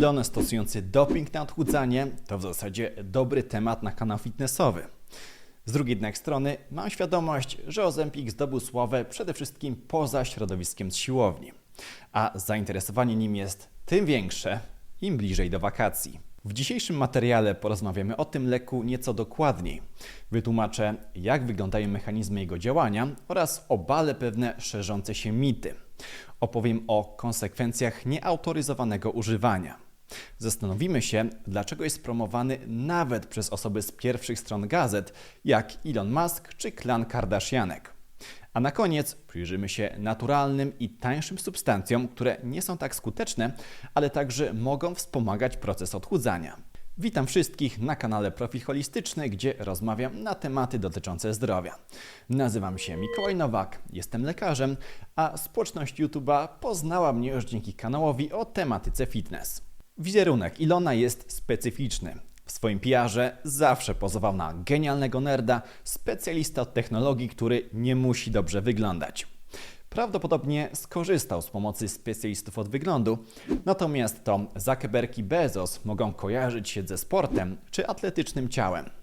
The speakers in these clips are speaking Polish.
Elon stosujący doping na odchudzanie to w zasadzie dobry temat na kanał fitnessowy. Z drugiej jednak strony mam świadomość, że Ozempik zdobył sławę przede wszystkim poza środowiskiem z siłowni, a zainteresowanie nim jest tym większe, im bliżej do wakacji. W dzisiejszym materiale porozmawiamy o tym leku nieco dokładniej. Wytłumaczę, jak wyglądają mechanizmy jego działania oraz obale pewne szerzące się mity. Opowiem o konsekwencjach nieautoryzowanego używania. Zastanowimy się, dlaczego jest promowany nawet przez osoby z pierwszych stron gazet, jak Elon Musk czy klan Kardashianek. A na koniec przyjrzymy się naturalnym i tańszym substancjom, które nie są tak skuteczne, ale także mogą wspomagać proces odchudzania. Witam wszystkich na kanale Profil Holistyczny, gdzie rozmawiam na tematy dotyczące zdrowia. Nazywam się Mikołaj Nowak, jestem lekarzem, a społeczność YouTube'a poznała mnie już dzięki kanałowi o tematyce fitness. Wizerunek Ilona jest specyficzny. W swoim PR-ze zawsze pozował na genialnego nerda, specjalista od technologii, który nie musi dobrze wyglądać. Prawdopodobnie skorzystał z pomocy specjalistów od wyglądu, natomiast to Zuckerberg i Bezos mogą kojarzyć się ze sportem czy atletycznym ciałem.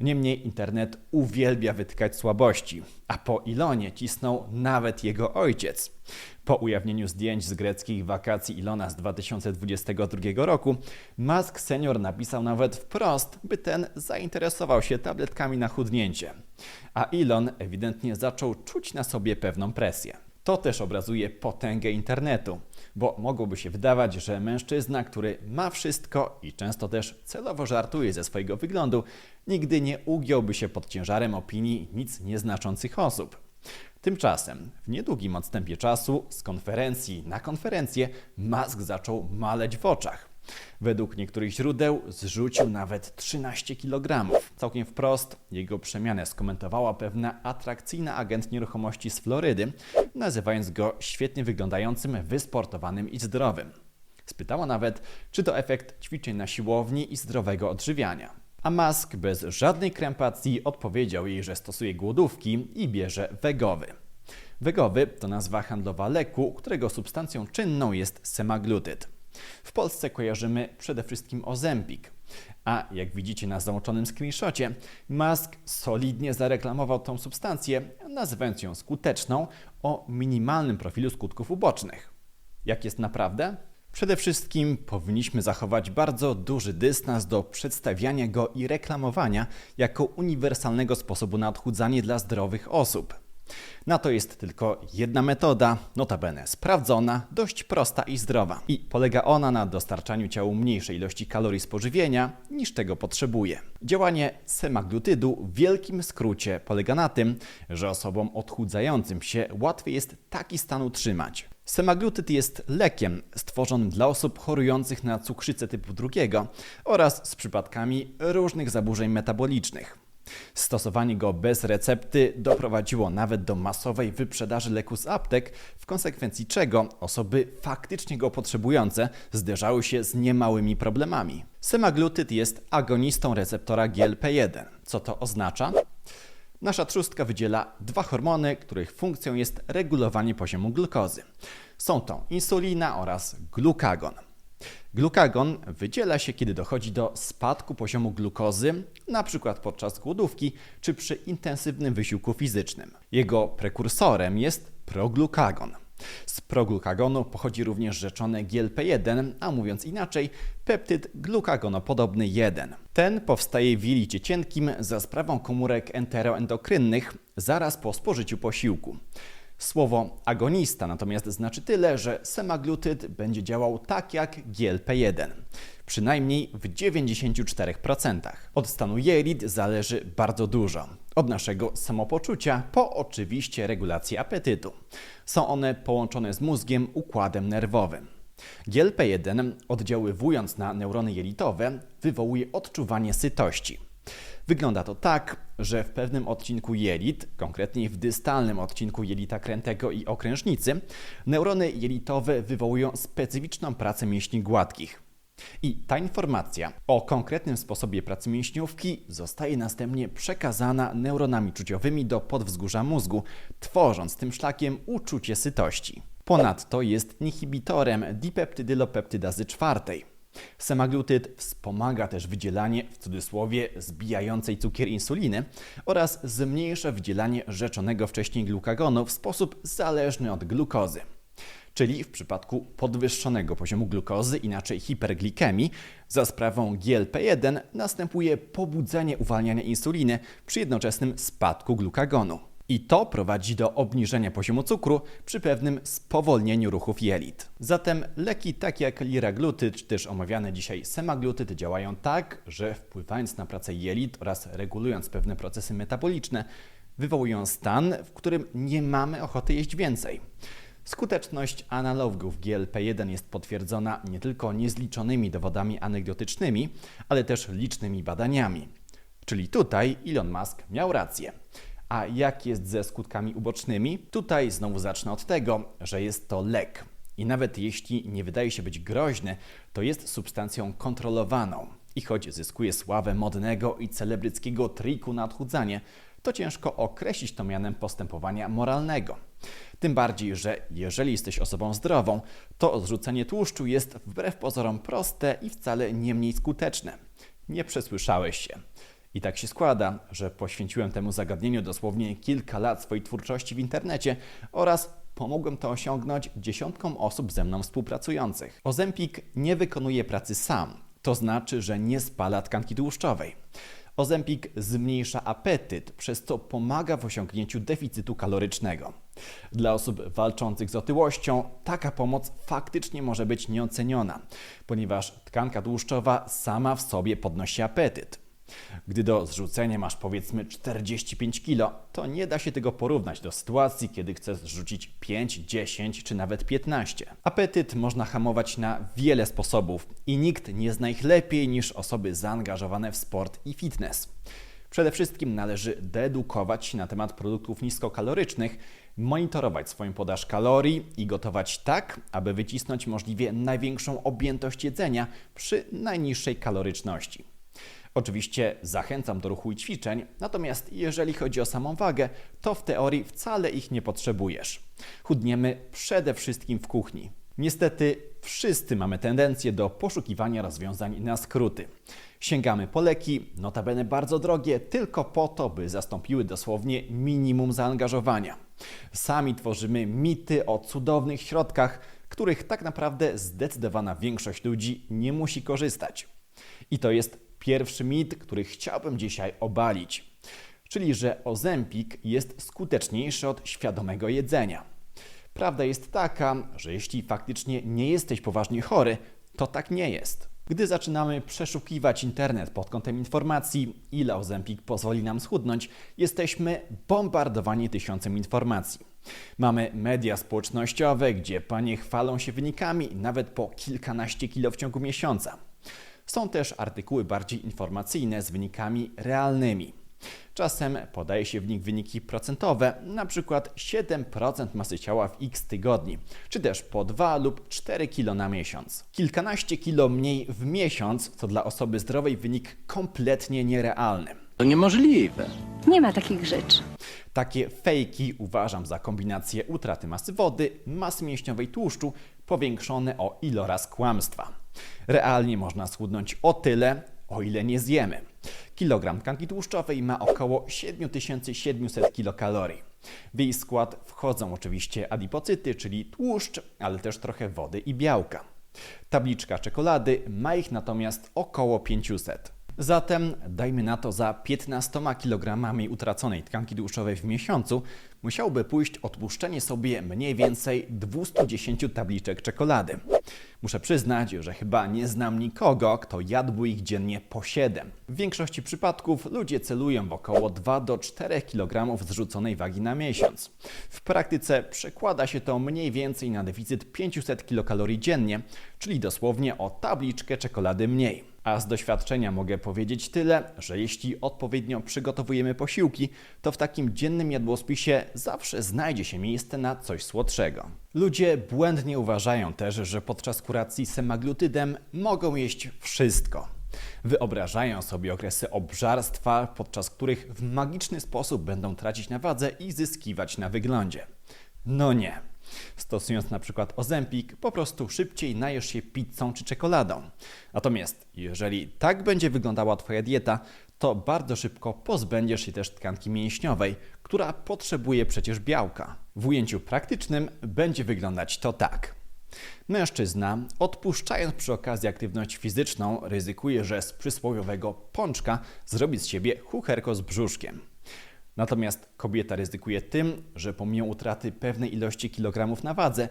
Niemniej internet uwielbia wytykać słabości, a po Ilonie cisnął nawet jego ojciec. Po ujawnieniu zdjęć z greckich wakacji Ilona z 2022 roku, Musk senior napisał nawet wprost, by ten zainteresował się tabletkami na chudnięcie. A Elon ewidentnie zaczął czuć na sobie pewną presję. To też obrazuje potęgę internetu, bo mogłoby się wydawać, że mężczyzna, który ma wszystko i często też celowo żartuje ze swojego wyglądu, nigdy nie ugiąłby się pod ciężarem opinii nic nieznaczących osób. Tymczasem w niedługim odstępie czasu z konferencji na konferencję Musk zaczął maleć w oczach. Według niektórych źródeł zrzucił nawet 13 kg. Całkiem wprost jego przemianę skomentowała pewna atrakcyjna agent nieruchomości z Florydy, nazywając go świetnie wyglądającym, wysportowanym i zdrowym. Spytała nawet, czy to efekt ćwiczeń na siłowni i zdrowego odżywiania. A Musk bez żadnej krępacji odpowiedział jej, że stosuje głodówki i bierze wegowy. Wegowy to nazwa handlowa leku, którego substancją czynną jest semaglutyd. W Polsce kojarzymy przede wszystkim Ozempik. A jak widzicie na załączonym screenshocie, Musk solidnie zareklamował tą substancję, nazywając ją skuteczną o minimalnym profilu skutków ubocznych. Jak jest naprawdę? Przede wszystkim powinniśmy zachować bardzo duży dystans do przedstawiania go i reklamowania jako uniwersalnego sposobu na odchudzanie dla zdrowych osób. Na to jest tylko jedna metoda, notabene sprawdzona, dość prosta i zdrowa. I polega ona na dostarczaniu ciału mniejszej ilości kalorii z pożywienia niż tego potrzebuje. Działanie semaglutydu w wielkim skrócie polega na tym, że osobom odchudzającym się łatwiej jest taki stan utrzymać. Semaglutyd jest lekiem stworzonym dla osób chorujących na cukrzycę typu drugiego oraz z przypadkami różnych zaburzeń metabolicznych. Stosowanie go bez recepty doprowadziło nawet do masowej wyprzedaży leku z aptek, w konsekwencji czego osoby faktycznie go potrzebujące zderzały się z niemałymi problemami. Semaglutyd jest agonistą receptora GLP-1. Co to oznacza? Nasza trzustka wydziela dwa hormony, których funkcją jest regulowanie poziomu glukozy. Są to insulina oraz glukagon. Glukagon wydziela się, kiedy dochodzi do spadku poziomu glukozy, np. podczas głodówki czy przy intensywnym wysiłku fizycznym. Jego prekursorem jest proglukagon. Z proglukagonu pochodzi również rzeczone GLP-1, a mówiąc inaczej, peptyd glukagonopodobny 1. Ten powstaje w jelicie cienkim za sprawą komórek enteroendokrynnych zaraz po spożyciu posiłku. Słowo agonista natomiast znaczy tyle, że semaglutyd będzie działał tak jak GLP-1, przynajmniej w 94%. Od stanu jelit zależy bardzo dużo. Od naszego samopoczucia po oczywiście regulację apetytu. Są one połączone z mózgiem układem nerwowym. GLP-1 oddziaływując na neurony jelitowe wywołuje odczuwanie sytości. Wygląda to tak, że w pewnym odcinku jelit, konkretnie w dystalnym odcinku jelita krętego i okrężnicy, neurony jelitowe wywołują specyficzną pracę mięśni gładkich. I ta informacja o konkretnym sposobie pracy mięśniówki zostaje następnie przekazana neuronami czuciowymi do podwzgórza mózgu, tworząc tym szlakiem uczucie sytości. Ponadto jest inhibitorem dipeptydylopeptydazy czwartej. Semaglutyd wspomaga też wydzielanie, w cudzysłowie, zbijającej cukier insuliny oraz zmniejsza wydzielanie rzeczonego wcześniej glukagonu w sposób zależny od glukozy. Czyli w przypadku podwyższonego poziomu glukozy, inaczej hiperglikemii, za sprawą GLP-1 następuje pobudzenie uwalniania insuliny przy jednoczesnym spadku glukagonu. I to prowadzi do obniżenia poziomu cukru przy pewnym spowolnieniu ruchów jelit. Zatem leki takie jak liraglutyd czy też omawiane dzisiaj semaglutyd działają tak, że wpływając na pracę jelit oraz regulując pewne procesy metaboliczne, wywołują stan, w którym nie mamy ochoty jeść więcej. Skuteczność analogów GLP-1 jest potwierdzona nie tylko niezliczonymi dowodami anegdotycznymi, ale też licznymi badaniami. Czyli tutaj Elon Musk miał rację. A jak jest ze skutkami ubocznymi? Tutaj znowu zacznę od tego, że jest to lek. I nawet jeśli nie wydaje się być groźny, to jest substancją kontrolowaną. I choć zyskuje sławę modnego i celebryckiego triku na odchudzanie, to ciężko określić to mianem postępowania moralnego. Tym bardziej, że jeżeli jesteś osobą zdrową, to zrzucenie tłuszczu jest wbrew pozorom proste i wcale nie mniej skuteczne. Nie przesłyszałeś się. I tak się składa, że poświęciłem temu zagadnieniu dosłownie kilka lat swojej twórczości w internecie oraz pomogłem to osiągnąć dziesiątkom osób ze mną współpracujących. Ozempik nie wykonuje pracy sam, to znaczy, że nie spala tkanki tłuszczowej. Ozempik zmniejsza apetyt, przez co pomaga w osiągnięciu deficytu kalorycznego. Dla osób walczących z otyłością taka pomoc faktycznie może być nieoceniona, ponieważ tkanka tłuszczowa sama w sobie podnosi apetyt. Gdy do zrzucenia masz powiedzmy 45 kg, to nie da się tego porównać do sytuacji, kiedy chcesz zrzucić 5, 10 czy nawet 15. Apetyt można hamować na wiele sposobów i nikt nie zna ich lepiej niż osoby zaangażowane w sport i fitness. Przede wszystkim należy deedukować się na temat produktów niskokalorycznych, monitorować swoją podaż kalorii i gotować tak, aby wycisnąć możliwie największą objętość jedzenia przy najniższej kaloryczności. Oczywiście zachęcam do ruchu i ćwiczeń, natomiast jeżeli chodzi o samą wagę, to w teorii wcale ich nie potrzebujesz. Chudniemy przede wszystkim w kuchni. Niestety wszyscy mamy tendencję do poszukiwania rozwiązań na skróty. Sięgamy po leki, notabene bardzo drogie, tylko po to, by zastąpiły dosłownie minimum zaangażowania. Sami tworzymy mity o cudownych środkach, których tak naprawdę zdecydowana większość ludzi nie musi korzystać. I to jest pierwszy mit, który chciałbym dzisiaj obalić, czyli że ozempik jest skuteczniejszy od świadomego jedzenia. Prawda jest taka, że jeśli faktycznie nie jesteś poważnie chory, to tak nie jest. Gdy zaczynamy przeszukiwać internet pod kątem informacji, ile ozempik pozwoli nam schudnąć, jesteśmy bombardowani tysiącem informacji. Mamy media społecznościowe, gdzie panie chwalą się wynikami nawet po kilkanaście kilo w ciągu miesiąca. Są też artykuły bardziej informacyjne z wynikami realnymi. Czasem podaje się w nich wyniki procentowe, np. 7% masy ciała w x tygodni, czy też po 2 lub 4 kg na miesiąc. Kilkanaście kilo mniej w miesiąc to dla osoby zdrowej wynik kompletnie nierealny. To niemożliwe. Nie ma takich rzeczy. Takie fejki uważam za kombinację utraty masy wody, masy mięśniowej tłuszczu powiększone o iloraz kłamstwa. Realnie można schudnąć o tyle, o ile nie zjemy. Kilogram tkanki tłuszczowej ma około 7700 kilokalorii. W jej skład wchodzą oczywiście adipocyty, czyli tłuszcz, ale też trochę wody i białka. Tabliczka czekolady ma ich natomiast około 500. Zatem dajmy na to za 15 kg utraconej tkanki tłuszczowej w miesiącu musiałoby pójść odpuszczenie sobie mniej więcej 210 tabliczek czekolady. Muszę przyznać, że chyba nie znam nikogo, kto jadłby ich dziennie po 7. W większości przypadków ludzie celują w około 2 do 4 kg zrzuconej wagi na miesiąc. W praktyce przekłada się to mniej więcej na deficyt 500 kilokalorii dziennie, czyli dosłownie o tabliczkę czekolady mniej. A z doświadczenia mogę powiedzieć tyle, że jeśli odpowiednio przygotowujemy posiłki, to w takim dziennym jadłospisie zawsze znajdzie się miejsce na coś słodszego. Ludzie błędnie uważają też, że podczas kuracji semaglutydem mogą jeść wszystko. Wyobrażają sobie okresy obżarstwa, podczas których w magiczny sposób będą tracić na wadze i zyskiwać na wyglądzie. No nie. Stosując na przykład Ozempik, po prostu szybciej najesz się pizzą czy czekoladą. Natomiast jeżeli tak będzie wyglądała Twoja dieta, to bardzo szybko pozbędziesz się też tkanki mięśniowej, która potrzebuje przecież białka. W ujęciu praktycznym będzie wyglądać to tak. Mężczyzna, odpuszczając przy okazji aktywność fizyczną, ryzykuje, że z przysłowiowego pączka zrobi z siebie chucherko z brzuszkiem. Natomiast kobieta ryzykuje tym, że pomimo utraty pewnej ilości kilogramów na wadze,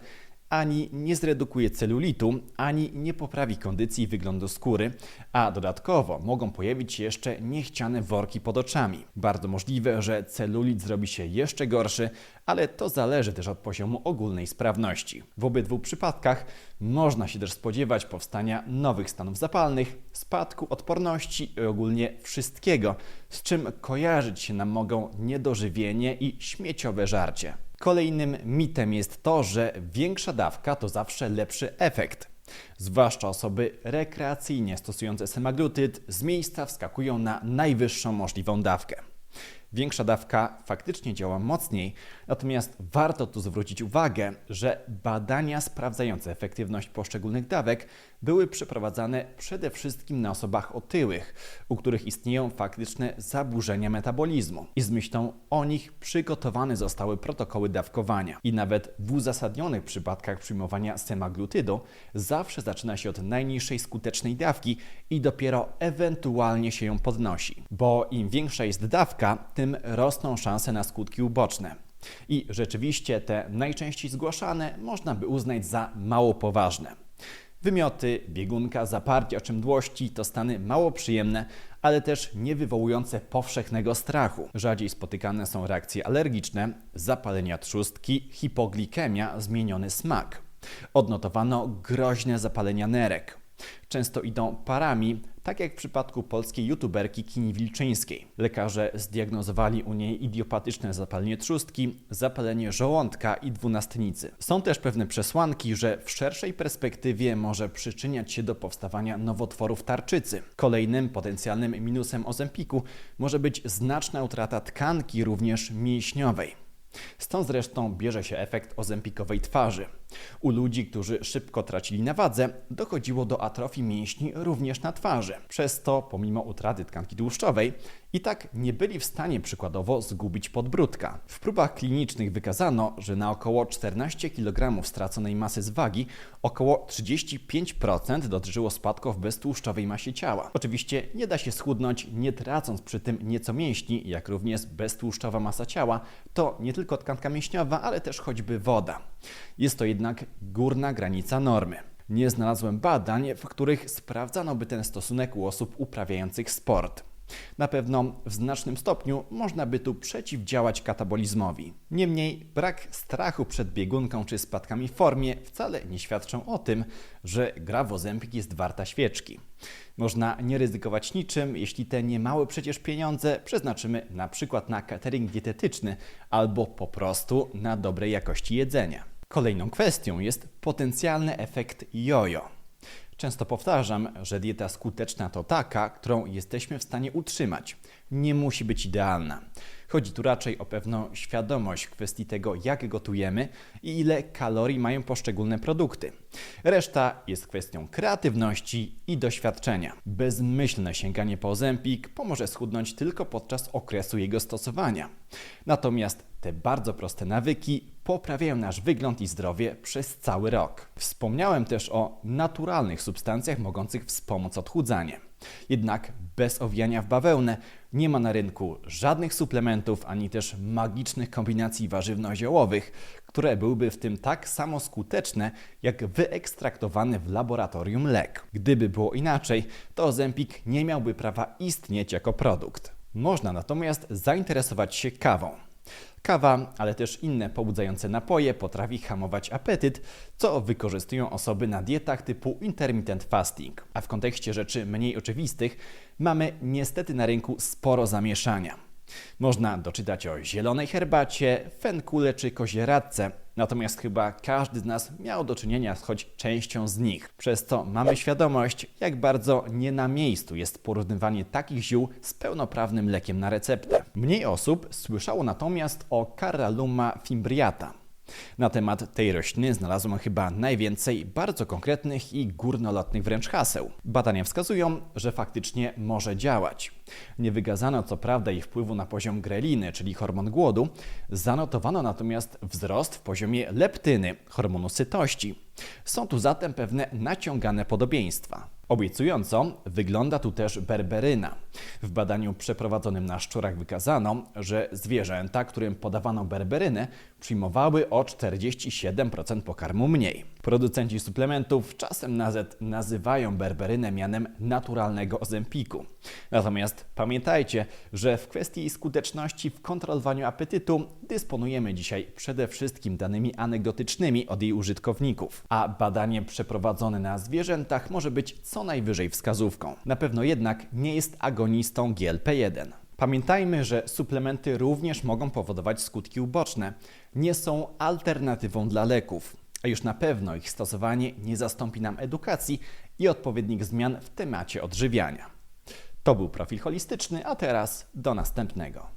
ani nie zredukuje celulitu, ani nie poprawi kondycji i wyglądu skóry, a dodatkowo mogą pojawić się jeszcze niechciane worki pod oczami. Bardzo możliwe, że celulit zrobi się jeszcze gorszy, ale to zależy też od poziomu ogólnej sprawności. W obydwu przypadkach można się też spodziewać powstania nowych stanów zapalnych, spadku odporności i ogólnie wszystkiego, z czym kojarzyć się nam mogą niedożywienie i śmieciowe żarcie. Kolejnym mitem jest to, że większa dawka to zawsze lepszy efekt. Zwłaszcza osoby rekreacyjnie stosujące semaglutyd z miejsca wskakują na najwyższą możliwą dawkę. Większa dawka faktycznie działa mocniej, natomiast warto tu zwrócić uwagę, że badania sprawdzające efektywność poszczególnych dawek były przeprowadzane przede wszystkim na osobach otyłych, u których istnieją faktyczne zaburzenia metabolizmu. I z myślą o nich przygotowane zostały protokoły dawkowania. I nawet w uzasadnionych przypadkach przyjmowania semaglutydu zawsze zaczyna się od najniższej skutecznej dawki i dopiero ewentualnie się ją podnosi, bo im większa jest dawka, tym rosną szanse na skutki uboczne. I rzeczywiście te najczęściej zgłaszane można by uznać za mało poważne. Wymioty, biegunka, zaparcie oczymdłości to stany mało przyjemne, ale też nie wywołujące powszechnego strachu. Rzadziej spotykane są reakcje alergiczne, zapalenia trzustki, hipoglikemia, zmieniony smak. Odnotowano groźne zapalenia nerek. Często idą parami, tak jak w przypadku polskiej youtuberki Kini Wilczyńskiej. Lekarze zdiagnozowali u niej idiopatyczne zapalenie trzustki, zapalenie żołądka i dwunastnicy. Są też pewne przesłanki, że w szerszej perspektywie może przyczyniać się do powstawania nowotworów tarczycy. Kolejnym potencjalnym minusem ozempiku może być znaczna utrata tkanki, również mięśniowej. Stąd zresztą bierze się efekt ozempikowej twarzy. U ludzi, którzy szybko tracili na wadze, dochodziło do atrofii mięśni również na twarzy. Przez to, pomimo utraty tkanki tłuszczowej, i tak nie byli w stanie przykładowo zgubić podbródka. W próbach klinicznych wykazano, że na około 14 kg straconej masy z wagi około 35% dotyczyło spadków w beztłuszczowej masie ciała. Oczywiście nie da się schudnąć nie tracąc przy tym nieco mięśni, jak również beztłuszczowa masa ciała to nie tylko tkanka mięśniowa, ale też choćby woda. Jest to jednak górna granica normy. Nie znalazłem badań, w których sprawdzano by ten stosunek u osób uprawiających sport. Na pewno w znacznym stopniu można by tu przeciwdziałać katabolizmowi. Niemniej brak strachu przed biegunką czy spadkami w formie wcale nie świadczą o tym, że gra w Ozempik jest warta świeczki. Można nie ryzykować niczym, jeśli te niemałe przecież pieniądze przeznaczymy na przykład na catering dietetyczny albo po prostu na dobrej jakości jedzenia. Kolejną kwestią jest potencjalny efekt jojo. Często powtarzam, że dieta skuteczna to taka, którą jesteśmy w stanie utrzymać. Nie musi być idealna. Chodzi tu raczej o pewną świadomość w kwestii tego, jak gotujemy i ile kalorii mają poszczególne produkty. Reszta jest kwestią kreatywności i doświadczenia. Bezmyślne sięganie po Ozempik pomoże schudnąć tylko podczas okresu jego stosowania. Natomiast te bardzo proste nawyki poprawiają nasz wygląd i zdrowie przez cały rok. Wspomniałem też o naturalnych substancjach mogących wspomóc odchudzanie. Jednak bez owijania w bawełnę nie ma na rynku żadnych suplementów ani też magicznych kombinacji warzywno-ziołowych, które byłyby w tym tak samo skuteczne jak wyekstraktowany w laboratorium lek. Gdyby było inaczej, to Ozempik nie miałby prawa istnieć jako produkt. Można natomiast zainteresować się kawą. Kawa, ale też inne pobudzające napoje potrafi hamować apetyt, co wykorzystują osoby na dietach typu intermittent fasting. A w kontekście rzeczy mniej oczywistych mamy niestety na rynku sporo zamieszania. Można doczytać o zielonej herbacie, fenkule czy kozieradce, natomiast chyba każdy z nas miał do czynienia z choć częścią z nich. Przez to mamy świadomość, jak bardzo nie na miejscu jest porównywanie takich ziół z pełnoprawnym lekiem na receptę. Mniej osób słyszało natomiast o Carraluma fimbriata. Na temat tej rośliny znalazłem chyba najwięcej bardzo konkretnych i górnolotnych wręcz haseł. Badania wskazują, że faktycznie może działać. Nie wykazano co prawda jej wpływu na poziom greliny, czyli hormon głodu, zanotowano natomiast wzrost w poziomie leptyny, hormonu sytości. Są tu zatem pewne naciągane podobieństwa. Obiecująco wygląda tu też berberyna. W badaniu przeprowadzonym na szczurach wykazano, że zwierzęta, którym podawano berberynę, przyjmowały o 47% pokarmu mniej. Producenci suplementów czasem nawet nazywają berberynę mianem naturalnego ozempiku. Natomiast pamiętajcie, że w kwestii skuteczności w kontrolowaniu apetytu dysponujemy dzisiaj przede wszystkim danymi anegdotycznymi od jej użytkowników, a badanie przeprowadzone na zwierzętach może być co najwyżej wskazówką. Na pewno jednak nie jest agonistą GLP-1. Pamiętajmy, że suplementy również mogą powodować skutki uboczne. Nie są alternatywą dla leków, a już na pewno ich stosowanie nie zastąpi nam edukacji i odpowiednich zmian w temacie odżywiania. To był profil holistyczny, a teraz do następnego.